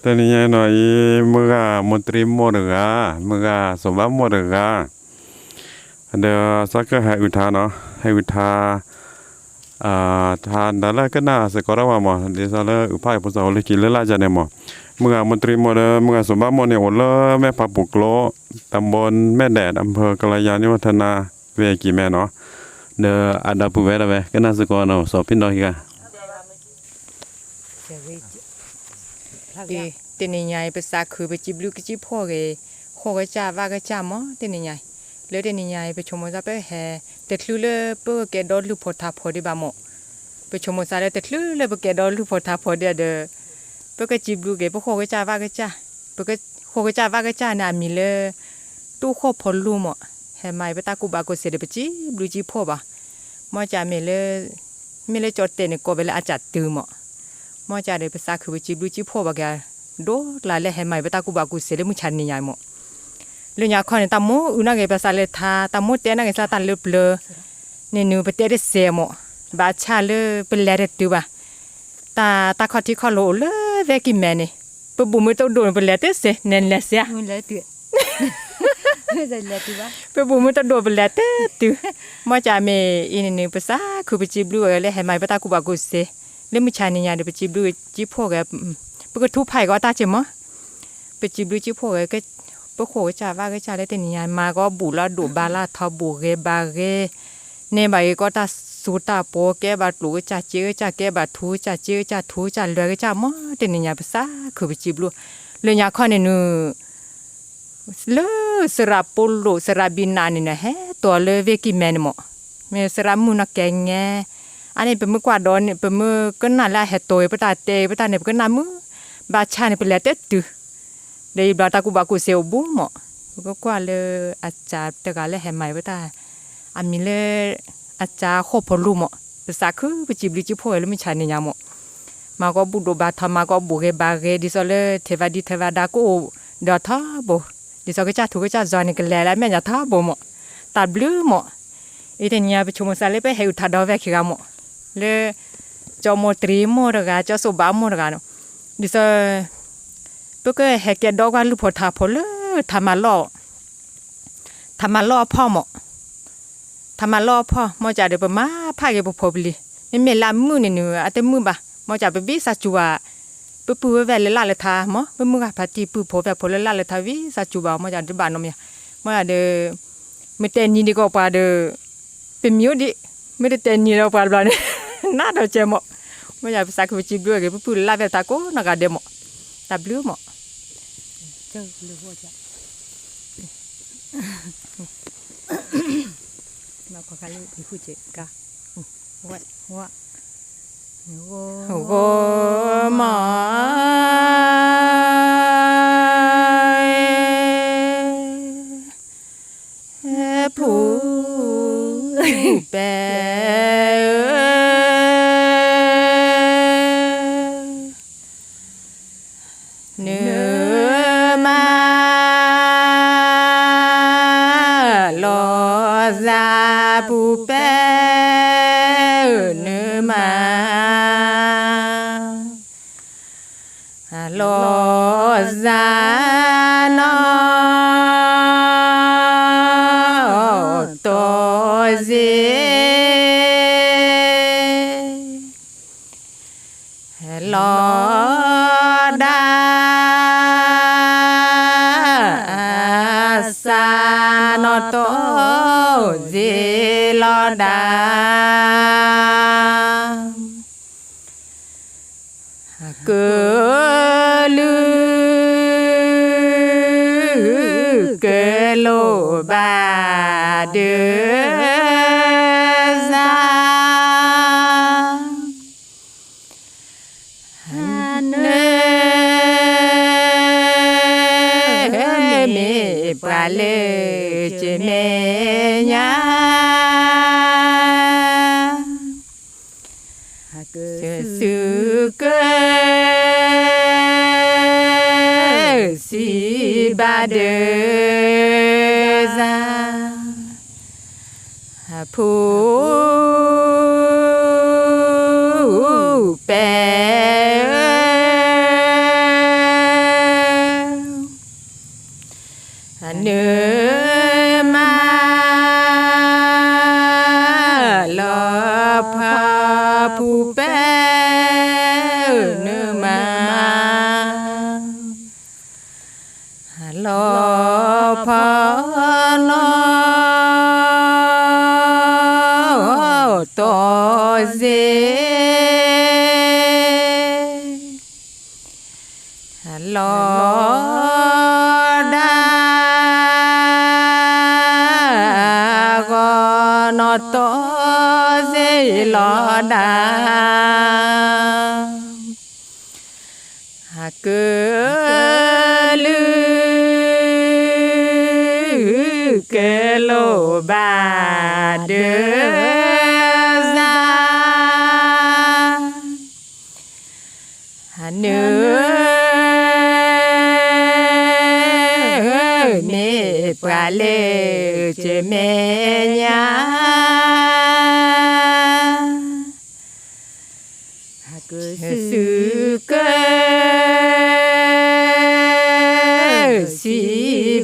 แต่นี่ยังหน่อยมือกมนตรีหมดเหรอมือกสมบัติหมดเหรอเดี๋ยวสักก็ให้อุทาเนาะให้อุทาอ่าทานดาละก็น่าสกอระว่าหมอเดี๋ยวซะเลยอุปายภาษาเลยกินเลยละจะเนี่ยหมอเมื่อมนตรีหมดเมื่อสมบัติหมดเนี่ยโอเลแม่ปักปุกโลตำบลแม่แดดอำเภอกลยาณิวัฒนาเวกี่แม่เนาะเดี๋ยวอันดับผู้เวทเอาไว้ก็น่าสกอรเนาะสอบพินดอยกัน เอเตนใหญ่ภาษาคือไปจิบลูกจิบพ่อเกโคก็จ้าว่าก็จ้ามอเตนใหญ่แล้เตนใหญ่ไปชมว่าไปแฮแต่คลือเลเปิ้แกดอลูพอทาพอดีบามอไปชมว่าแล้วแต่คลือเลเปิ้แกดอลูพอทาพอดีเด้อเปิ้ก็จิบลูกไงเกโคก็จ้าว่าก็จ้าเปิ้ก็โคก็จ้าว่าก็จ้าน่ะมีเลตู้โคพอลูมอแฮไม่ไปตากูบากูเสร็จไปจิบลูจิพ่อบามอจ้ามีเลมีเลจอดเตนก็ไปละอาจัดตือมอ ภาษาคือจิบลูจิพ่อบักยาโดลาเลให้ใหม่บตากูบากูเสเลมุชันนี่ยายหมอลุญาคอนตามโมอุนาเกภาษาเลทาตามโมเตนะเกซาตันเลเปลเนนูเปเตเรเซหมอบาชาเลเปเลเรตูบาตาตาคอที่คอโลเลเวกิแมนี่ปบุมือต้องโดนเปเลเตเซเนนเลเซีย mun la tu za la tu ba ปบุมือต้องโดนเปเลเตตูมอจาเมอินนี่ภาษาคือปจิบลูเลให้ใหม่บตากูบากูเส le mu chani nya de pe jiblu ji pho ga pu ko thu phai ko ta che mo pe jiblu ji pho ga ke pu kho cha va ga cha le te ni nya ma ko bu la du ba la tha bu ge ba ge ne ba ye ko ta su ta po ke ba lu cha che cha ke ba thu cha che cha thu cha le ga cha mo te ni nya pa sa khu pe jiblu le nya kho ne nu le sera polo sera binani na he to le ve ki men mo me sera mu na ke nge อันนี้เป็นมือกว่าดดอนเนี่ยเป็นมือก็น่าละเฮโตยปตาเตปตาเนี่ยก็น่ามือบาชาเนี่ยเป็นแลเตตือเดี๋ยวบาตากูบากูเซลบุหมอก็กว่าเลยอาจารย์ตะกาเลยแหมใหม่ปตาอามีเลยอาจารย์โคพลูหมอภาษาคือไปจิบลิจิพ่อแล้วไม่ใช่เนี่ยหมอมาก็บุดบาทมาก็บุเกบาเกดิซเลเทวดิเทวดากูเดอท่าบ่ดิซก็จะถูกก็จะจอนี่ก็แล้วแม่จะท่าบ่หมอตัดบลูหมออีเทเนี่ยไปชมซาเลไปให้อุทาดอเวคิกาหมอ le cho mo tri mo ra ga cho so ba mo ra ga no dis pe ke he ke do ga lu pho tha pho le tha ma lo tha ma lo pho mo tha ma lo pho mo ja de ba ma pha ge bo pho bli me me la mu ne nu a te mu ba mo ja be bi sa chu wa ปปูแวเลลาเลทาหมอปมึงอะพัตีปูโพแวโพเลลาเลทาวิสัจจุบามาจากดบานนมยามอเดไม่เตนนี่ดีก็ปาเดเป็นมิวดิไม่ได้เตนนี่เราปาบลาเนี่ย na da che mo mo ya sa ko chi gwe ge pu la ve ta ko na ga de mo ta blu mo ta blu ho ja na ko kali di hu che ka wa wa wo ma e pu pe ปูเป้เนื้อมาลอซา lo da cứ lư cứ lô ba đưa ra. Nơ mê bà lê chê mê badeuse. Pour ตเจลอดาหากเกลือเกลโลบาเดซาหาเนื้อเนปลาเลเจเมย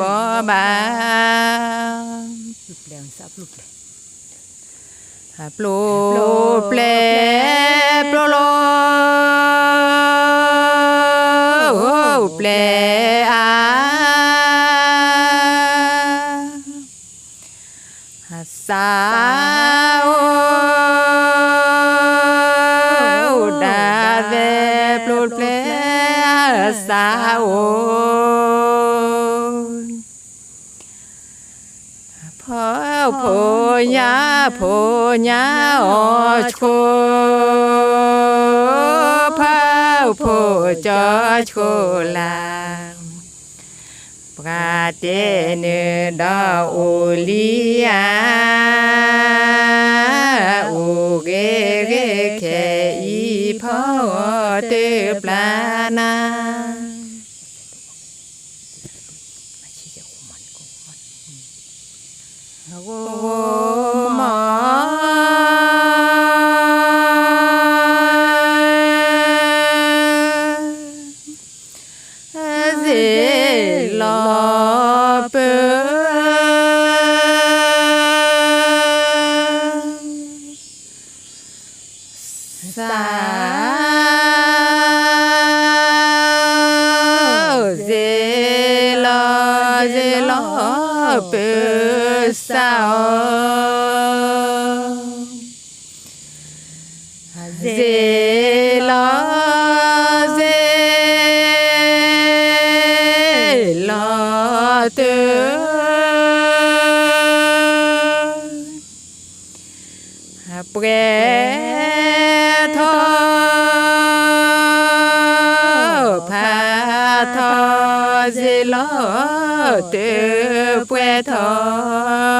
บ่บางลูกแหลงซับลูกแหลงปลูเปลปลโลเปลอาสาวดาเวปลูเปลสาว ผู้ยาผู้ยาโอชโคผู้ผู้จอชโคลาประเดี๋ยวดาอุลีอาอุเกเกเคอีพ่อเตปลานา peut saor Zela Zela te Après te puedo.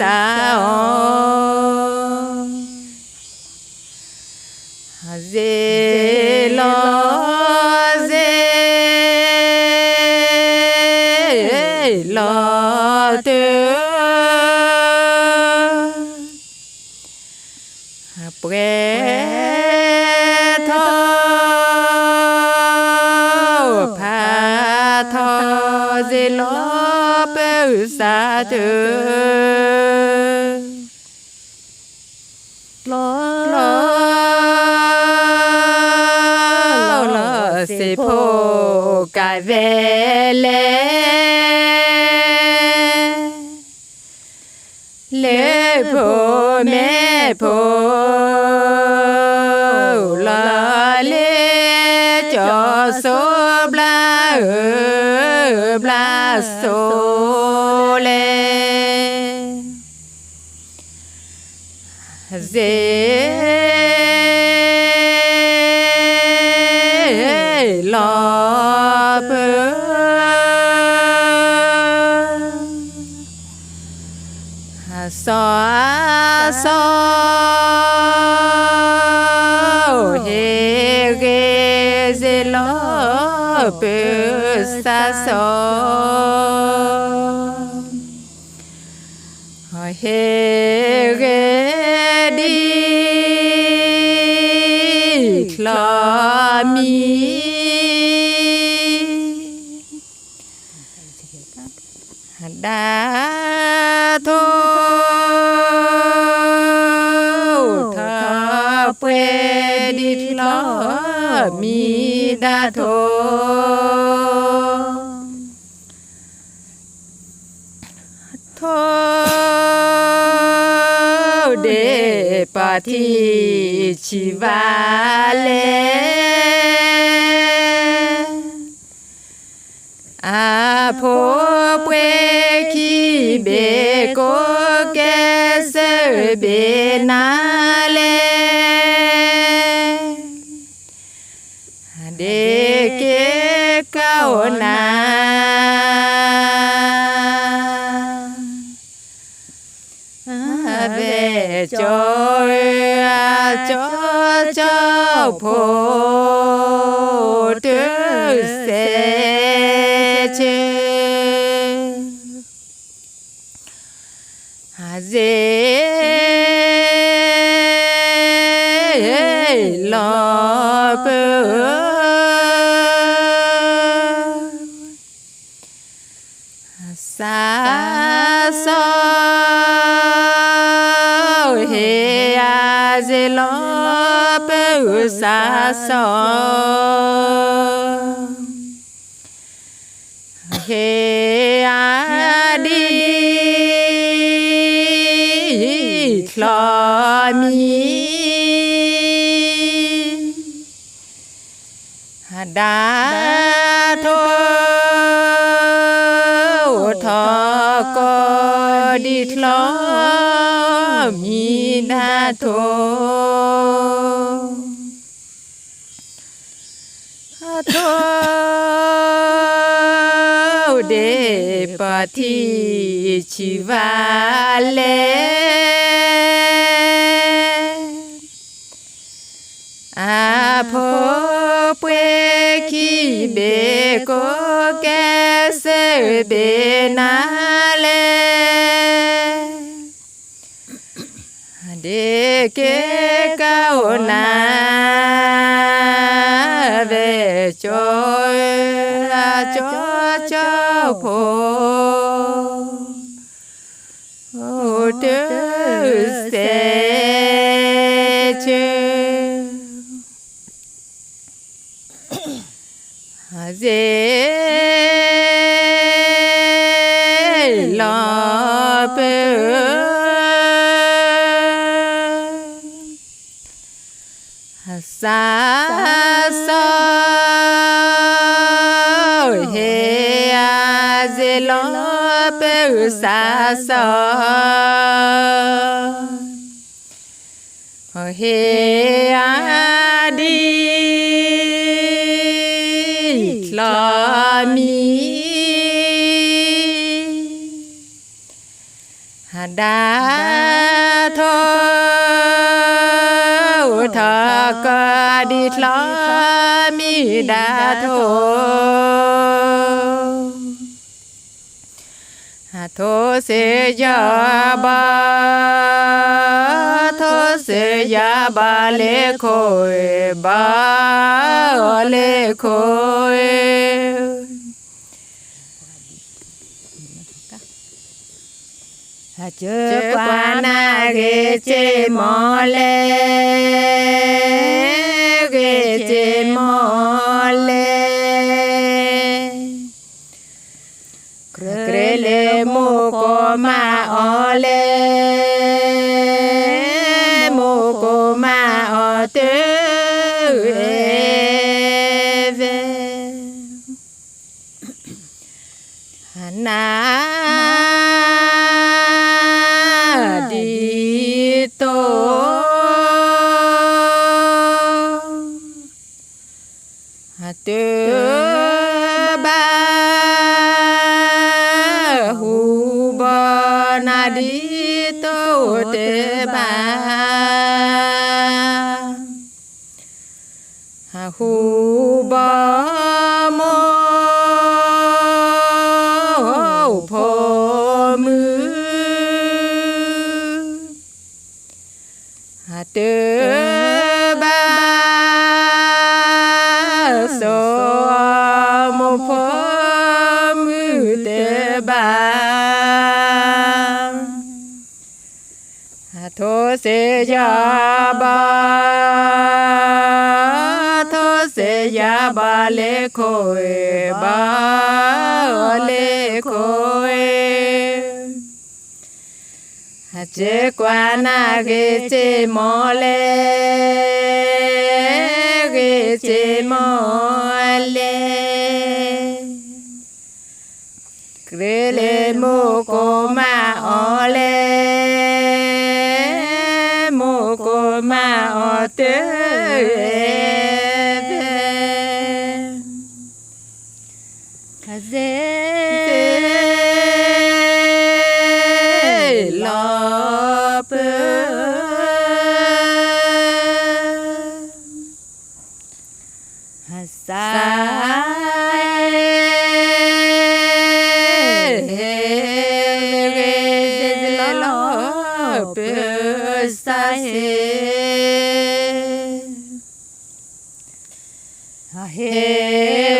Xa o dê lo dê lo tư Bwe tho pa tho dê lo. สาธุลอลอลอสิโพกายเวเลเลโพเมโพลาเลจอโซบลาเออบลาโซ עולה. la peur. Ça, la peur, ça. Bơ xóa xó hê ghê dễ lo bơ xa xó hê ghê đi lo mi đã thô thơ quê đi lo mi đã thô thô ปฏิชีวาเลอาโพเปคีเบโกเกเซเบนาเลเดเกกาวนา cho phô tư sẽ chê. À dễ lo bơ xa a dê lo bơ xa xôi hê à đi lo mi đã thôi thọ có đi lo mi đã thôi ฏิชีวาเลอาโพเปคิเบโกแกเซเบนาเลเดเกกานา cho cho cho phô ô tư sẽ chơi dễ lo bơ xa สาสอนเฮอาดีลอมีหาดาทอทอกดีลอมีดาทอ thô sĩ ya ba thô sĩ ya ba lê khôi ba lê khôi chớ qua na ghê chê mò lê ghê Ole koe ba, ole koe. Hache kwana geche mole, geche mole. Krele moko ma ole, moko ma ote. へえ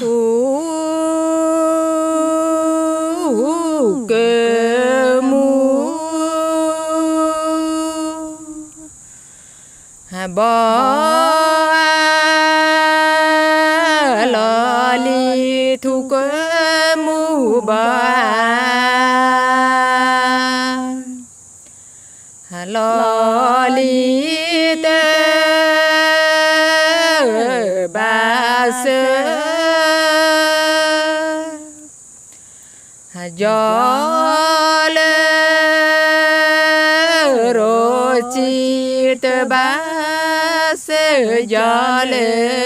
thủ kê mu. Hà bò é.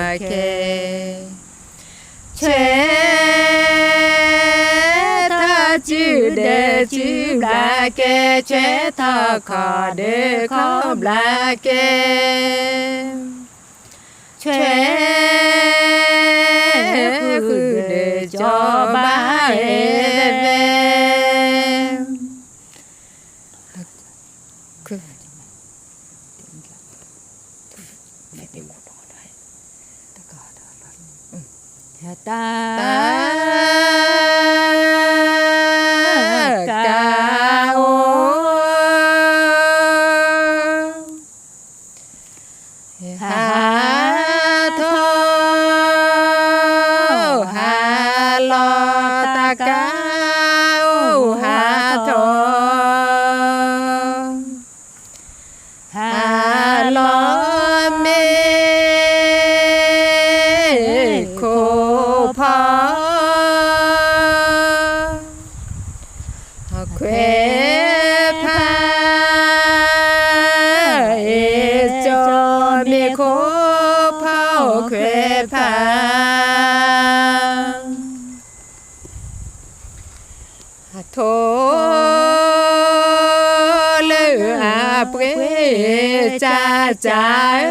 bla ke che tha kha de kha bla ke che khu de cho ba e ve ta après ta ta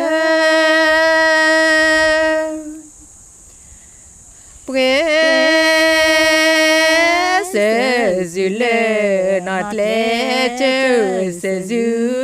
Près Jésus le notre lettre Jésus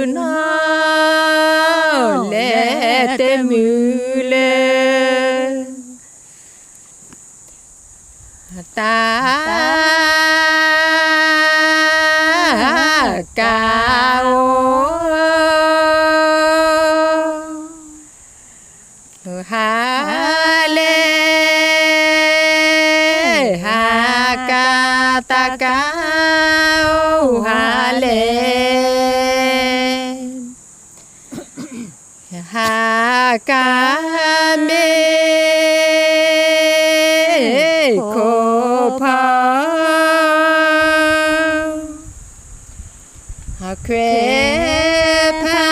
กาเมโคพาหาเควพา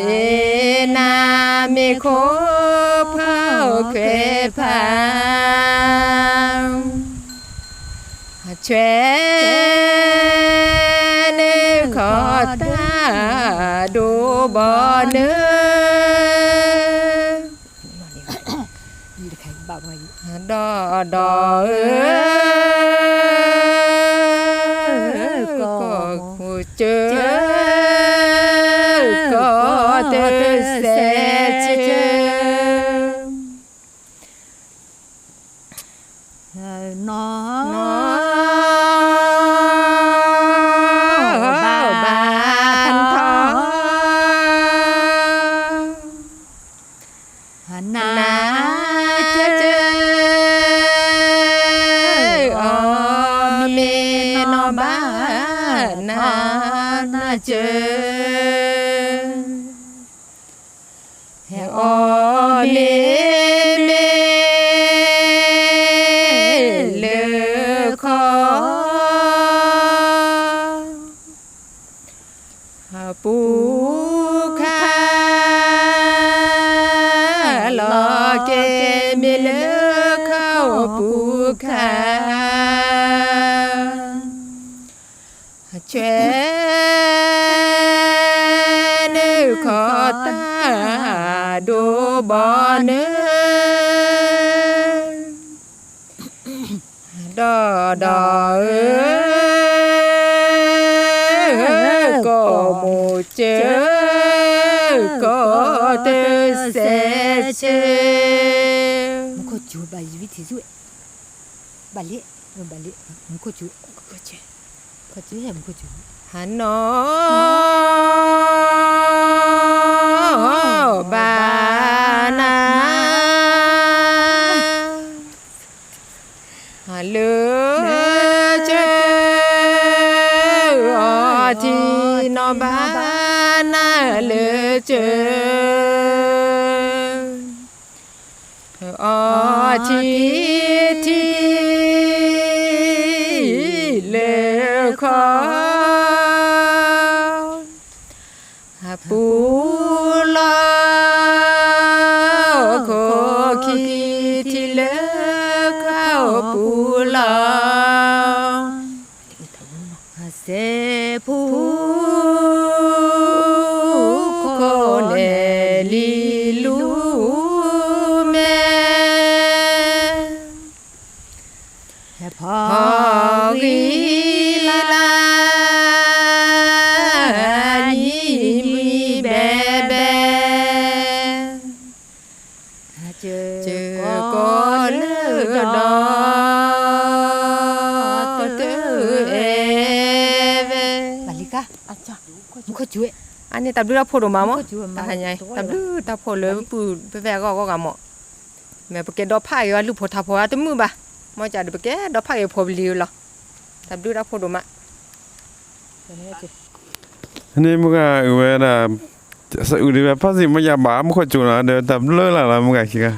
เอนาเมโคพาเควพาหาช่ đó đó đò có chớ có tê xe หันนานาเจเจออเมนอบานานาเจ nế đò đò cổ một chớ cổ tư sẽ chê một có chú, bà gì thì dụ bà lệ bà lệ một có chú. Có chú. Có chú hay một có chú? ฮันก็จูก็จูก็จูเห็นอบานาฮัลโหลเจออทีนอบานาเลเจออทีที 風ポー。 ตับดูรับโพดมามั้งก็จูตาใหญ่ตับดูตับโพเลยปูไปแวก็ก็กะหมอแม่ปะเกดอพายว่าลูกโพทาโพอะตมือบ่มอจะดปะเกดอพายโพบลิวล่ะตับดูรับโพดมานี่มึงอะเวลาสะอุดิแบบภาษีมายาบามึงขอจุนะเดี๋ยวตับเลิกละละมึงอะคิดอะ